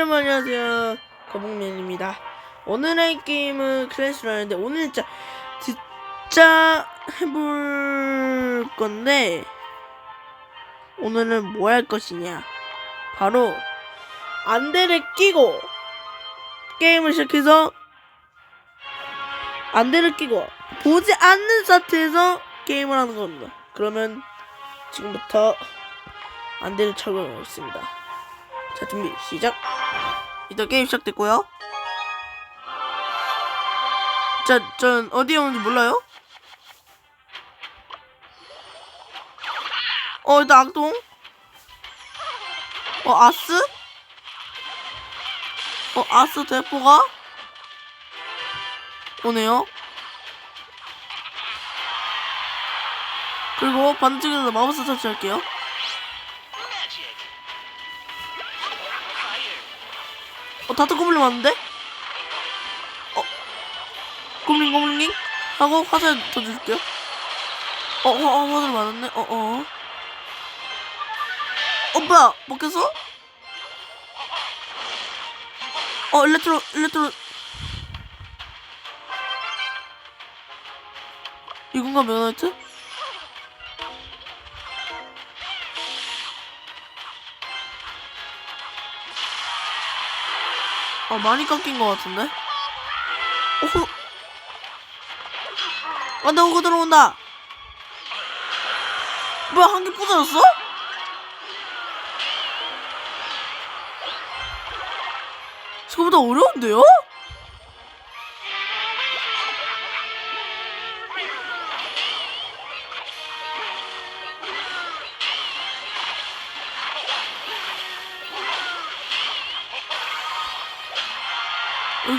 여러분 안녕하세요. 거북맨입니다. 오늘의 게임은 클래시라는데 오늘 진짜 진짜 해볼 건데 오늘은 뭐 할 것이냐? 바로 안대를 끼고 게임을 시작해서 안대를 끼고 보지 않는 상태에서 게임을 하는 겁니다. 그러면 지금부터 안대를 착용하겠습니다 자 준비 시작. 일단 게임 시작됐고요. 자, 전 어디에 오는지 몰라요? 어, 일단 악동. 어, 아스? 어, 아스 대포가 오네요. 그리고 반대쪽에서 마법사 설치할게요 어, 다트 고블린 왔는데? 어, 고블린, 고블린? 하고 화살 던져줄게요. 어, 어, 어, 화살 맞았네? 어, 어. 어, 뭐야? 먹겠어? 어, 일렉트로, 일렉트로. 이건가, 메가나이 어, 많이 깎인 것 같은데? 오호. 안 돼, 오고 들어온다! 뭐야, 한 개 부서졌어? 생각보다 어려운데요?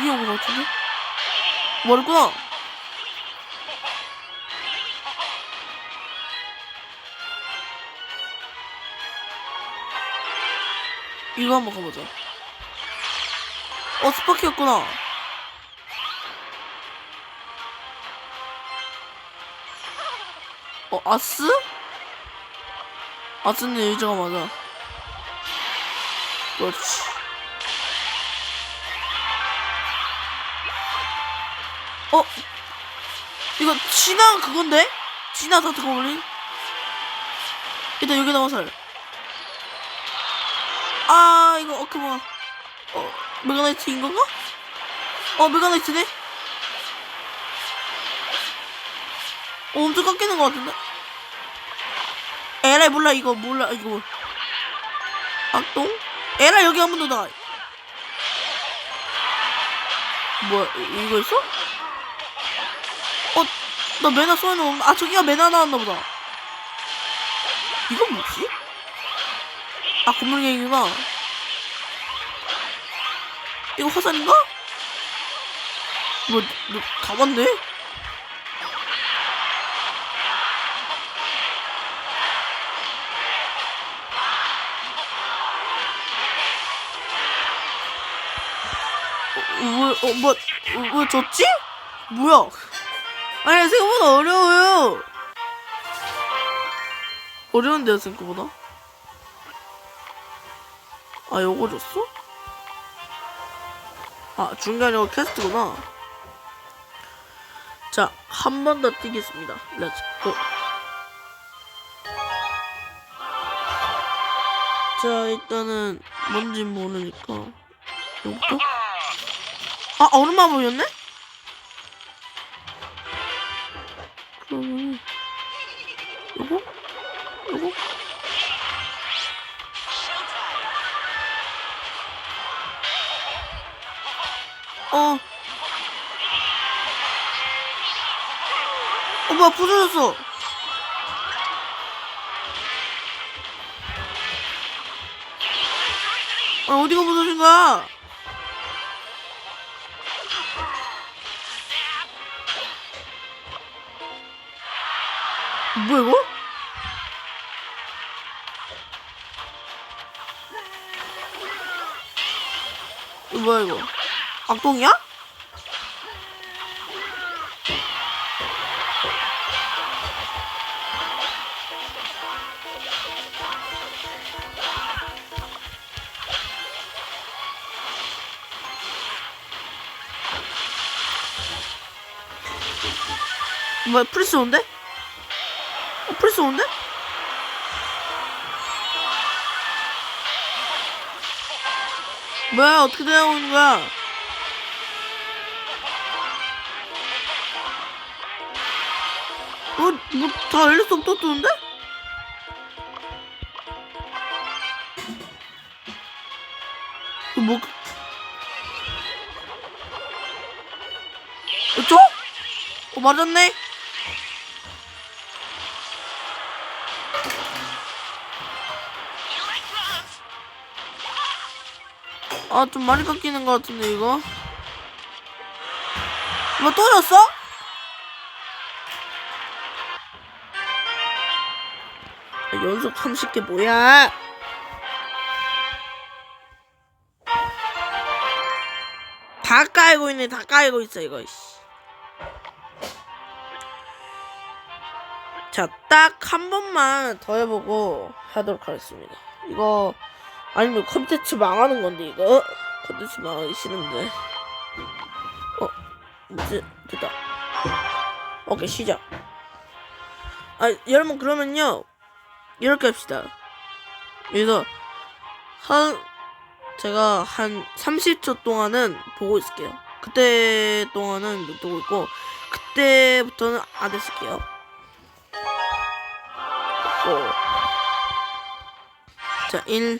여기 온것 같은데? 멀구나. 이거 한번 가보자. 어, 스파키였구나. 어, 아스? 아스는 의자가 맞아. 그렇지. 어? 이거 진화 그건데? 진화 다트 고블린? 일단 여기 나와 살. 아 이거 어 그만. 어 메가나이트인 건가? 어 메가나이트네? 어 엄청 깎이는 것 같은데? 에라이 몰라 이거 몰라 이거 악동? 에라 여기 한 번 더 나와. 뭐야 이- 이거 있어? 어, 나 메나 쏘는 없나? 아, 저기가 메나 나왔나 보다. 이건 뭐지? 아, 건물갱이구나. 이거 화살인가? 뭐, 뭐, 다 맞네? 어, 왜, 어, 뭐, 어, 왜 졌지? 뭐야? 아니 생각보다 어려워요. 어려운데요 생각보다? 아 요거 줬어? 아 중간에 이거 캐스트구나. 자 한 번 더 뛰겠습니다. 렛츠 고. 자 일단은 뭔지 모르니까 요거부터. 아 얼음만 보였네? 그러면 요거? 요거? 어. 어, 뭐야, 부서졌어. 아, 어디가 부서진 거야? 뭐야 이거? 뭐야 이거? 악동이야? 뭐야 프리스 온데? 어, 프리스 온데? 뭐야 어떻게 되고 있는 거야? 어, 뭐다 엘리스? 이거 뭐? 어쩌? 어 맞았네. 아 좀 많이 깎이는 것 같은데 이거. 뭐 또 졌어? 아, 연속 30개 뭐야? 다 까이고 있네 다 까이고 있어 이거 씨. 자, 딱 한 번만 더 해보고 하도록 하겠습니다. 이거 아니면 컨텐츠 망하는 건데 이거 컨텐츠 망하기 싫은데. 어, 뭐지? 됐다. 오케이 시작. 아, 여러분 그러면요 이렇게 합시다. 여기서 한 제가 한 30초 동안은 보고 있을게요. 그때 동안은 못 보고 있고 그때부터는 안 했을게요. 오. 자, 1,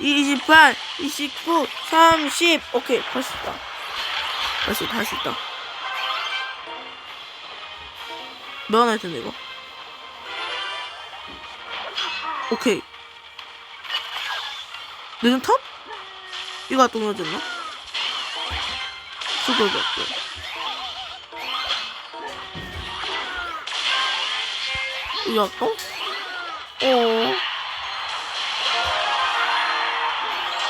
28, 29, 30. 오케이, 할수 있다. 할수 있다, 할수 있다. 몇원 할 텐데, 이거? 오케이. 늦은 탑? 이거 또 늦었나? 수고도 없고. 이거 또? 어.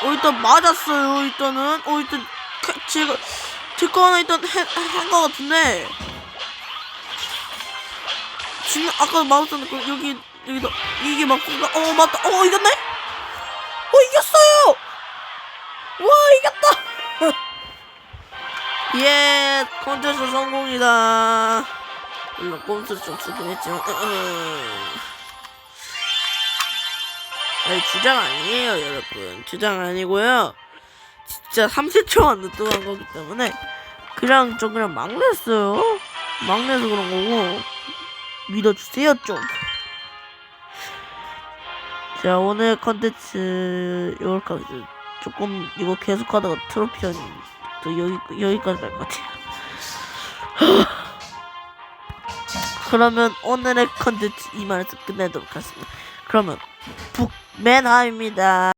어 일단 맞았어요 일단은. 어 일단 카- 제가 제거 하나 일단 한거 같은데. 지금 아까 맞았었는데 그 여기 여기다 이게 맞구나. 어 맞다. 어 이겼네? 어 이겼어요! 와 이겼다! 예 컨텐츠 성공이다. 물론 꼼수를 좀 쓰긴 했지만. 아니 주장 아니에요 여러분. 주장 아니고요. 진짜 30초만 늦동한 거기 때문에 그냥 저 그냥 막 냈어요. 막 내서 그런 거고. 믿어주세요 좀 자 오늘 컨텐츠 하겠습니다. 조금 이거 계속하다가 트로피언 또 여기 여기까지 갈 것 같아요. 그러면 오늘의 컨텐츠 이만해서 끝내도록 하겠습니다. 그러면 북 맨하입니다